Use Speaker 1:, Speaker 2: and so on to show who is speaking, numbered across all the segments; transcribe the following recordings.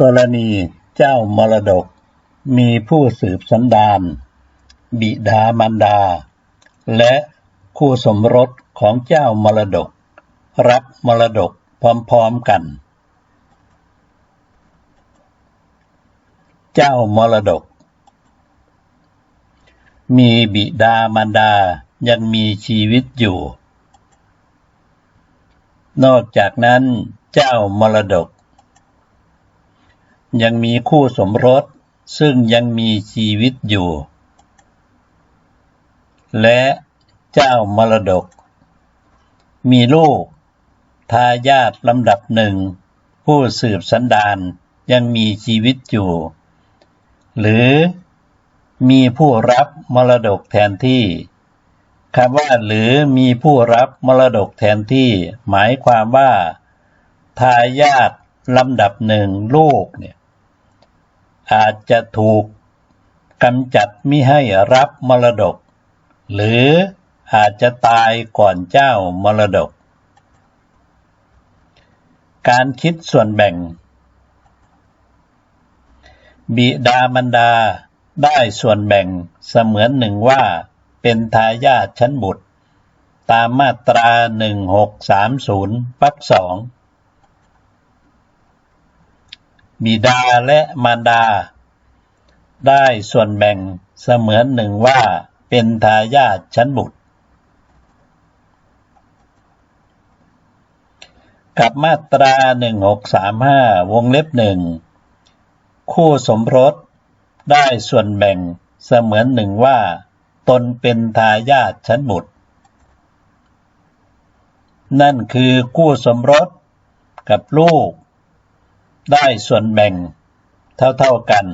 Speaker 1: กรณีเจ้ามรดก มีผู้สืบสันดาน บิดามารดา และคู่สมรสของเจ้ามรดก รับมรดกพร้อมๆกัน เจ้ามรดก มีบิดามารดายังมีชีวิตอยู่ นอกจากนั้นเจ้ามรดก ยังมีคู่สมรสซึ่งยังมีชีวิตอยู่ และเจ้ามรดก มีลูก ทายาทลำดับหนึ่ง ผู้สืบสันดานยังมีชีวิตอยู่ หรือมีผู้รับมรดกแทนที่คำว่าหรือมีผู้รับมรดกแทนที่ หมายความว่า ทายาทลำดับหนึ่งลูกเนี่ย อาจจะถูกกำจัดมิให้รับมรดก หรืออาจจะตายก่อนเจ้ามรดก การคิดส่วนแบ่ง บิดามารดาได้ส่วนแบ่งเสมือนหนึ่งว่าเป็นทายาทชั้นบุตร ตามมาตรา 1630ปักสอง บิดาและมารดา ได้ส่วนแบ่งเสมือนหนึ่งว่าเป็นทายาทชั้นบุตร กับมาตรา 1635 วงเล็บหนึ่งคู่สมรสได้ส่วนแบ่งเสมือนหนึ่งว่า ตนเป็นทายาทชั้นบุตร นั่นคือคู่สมรสกับลูก ได้ส่วนแบ่งเท่าๆกัน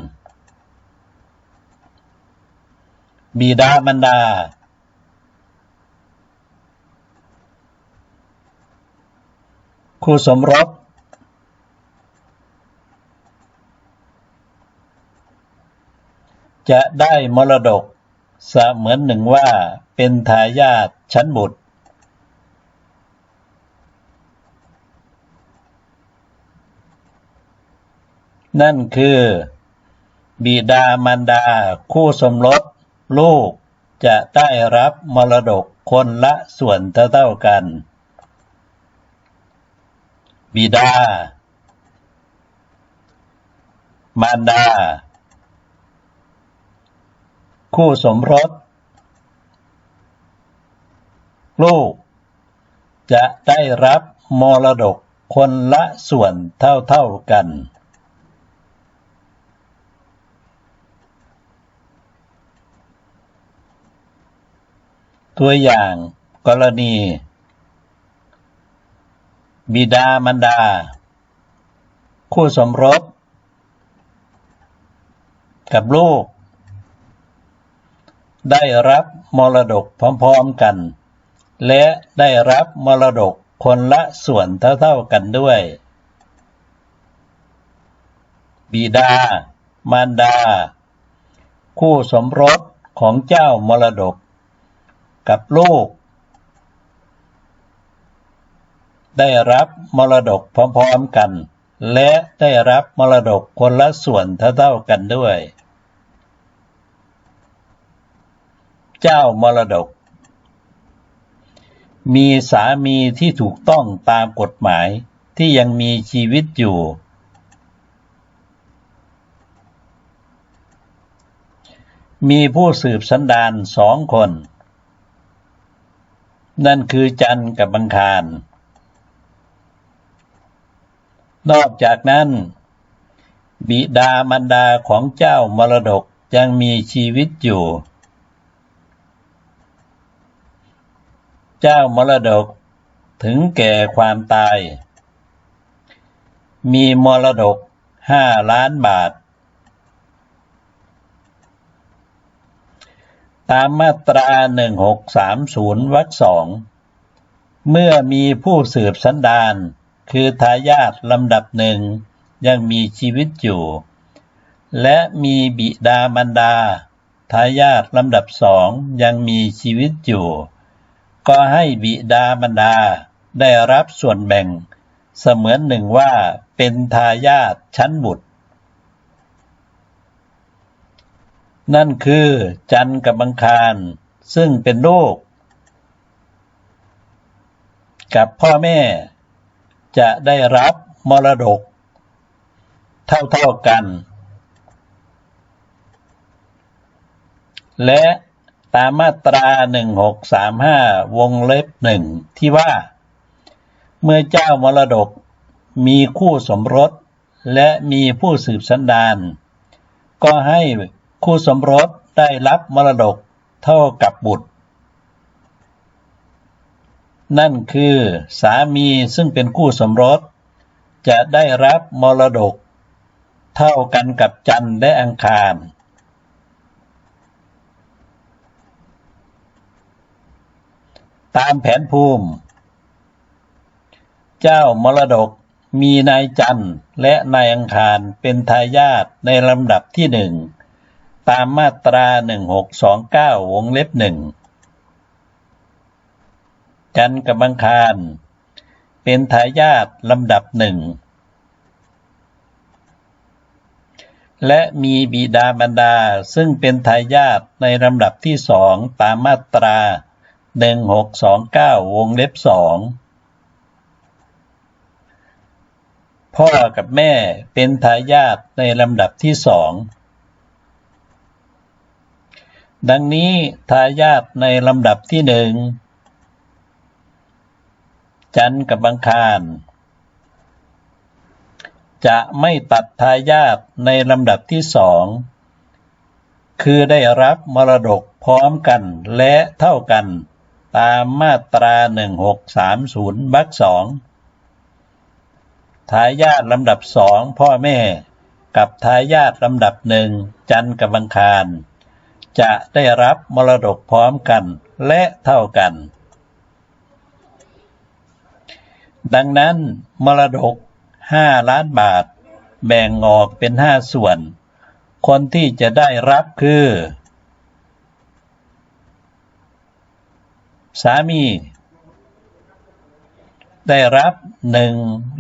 Speaker 1: บิดามารดา คู่สมรสจะได้มรดกเสมือนหนึ่งว่าเป็นทายาทชั้นบุตร นั่นคือ บิดามารดา คู่สมรสลูกจะได้รับมรดกคนละส่วนเท่าๆกัน บิดา มารดา คู่สมรส ลูก จะได้รับมรดกคนละส่วนเท่าๆกัน ตัวอย่าง กรณี บิดามารดา คู่สมรส กับลูก ได้รับมรดกพร้อมๆกัน และได้รับมรดกคนละส่วนเท่าๆกันด้วย บิดา มารดา คู่สมรสของเจ้ามรดก กับลูก ได้รับมรดกพร้อมๆกัน และได้รับมรดกคนละส่วนเท่าๆกันด้วย เจ้ามรดก มีสามีที่ถูกต้องตามกฎหมายที่ยังมีชีวิตอยู่มีผู้สืบสันดานสองคน นั่นคือจันกับบังคาร นอกจากนั้น บิดามารดาของเจ้ามรดกยังมีชีวิตอยู่ เจ้ามรดกถึงแก่ความตาย มีมรดกห้าล้านบาท ตามมาตราหนึ่งหกสามศูนย์วรรคสองเมื่อมีผู้สืบสันดานคือทายาทลำดับหนึ่งยังมีชีวิตอยู่ และมีบิดามารดา ทายาทลำดับสองยังมีชีวิตอยู่ ก็ให้บิดามารดาได้รับส่วนแบ่ง เสมือนหนึ่งว่าเป็นทายาทชั้นบุตร นั่นคือจันทร์กับบังคาร ซึ่งเป็นลูก กับพ่อแม่ จะได้รับมรดก เท่าๆกัน และตามมาตรา 1635 วงเล็บหนึ่งที่ว่า เมื่อเจ้ามรดกมีคู่สมรส และมีผู้สืบสันดาน ก็ให้ คู่สมรสได้รับมรดกเท่ากับบุตร นั่นคือสามีซึ่งเป็นคู่สมรส จะได้รับมรดก เท่ากันกับจันทร์และอังคาร ตามแผนภูมิ เจ้ามรดกมีนายจันทร์และนายอังคารเป็นทายาทในลำดับที่หนึ่ง ตามมาตรา1629วงเล็บหนึ่งจันกับอังคารเป็นทายาทลำดับหนึ่งและมีบิดามารดาซึ่งเป็นทายาทในลำดับที่สองตามมาตรา1629วงเล็บสองพ่อกับแม่เป็นทายาทในลำดับที่สอง ดังนี้ทายาทในลำดับที่หนึ่งจันกับบังคารจะไม่ตัดทายาทในลำดับที่สองคือได้รับมรดกพร้อมกันและเท่ากันตามมาตรา 1630วรรคสองทายาทลำดับสองพ่อแม่ กับทายาทลำดับหนึ่งจันกับบังคาร จะได้รับมรดกพร้อมกันและเท่ากัน ดังนั้นมรดก 5 ล้านบาท แบ่งออกเป็น 5 ส่วน คนที่จะได้รับคือ สามี ได้รับหนึ่ง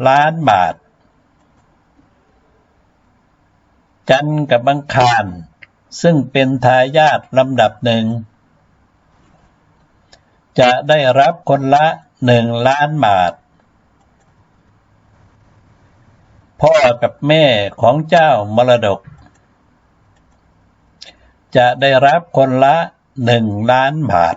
Speaker 1: ล้านบาท จันทร์กับบังคาร ซึ่งเป็นทายาทลำดับหนึ่ง จะได้รับคนละหนึ่งล้านบาท พ่อกับแม่ของเจ้ามรดก จะได้รับคนละหนึ่งล้านบาท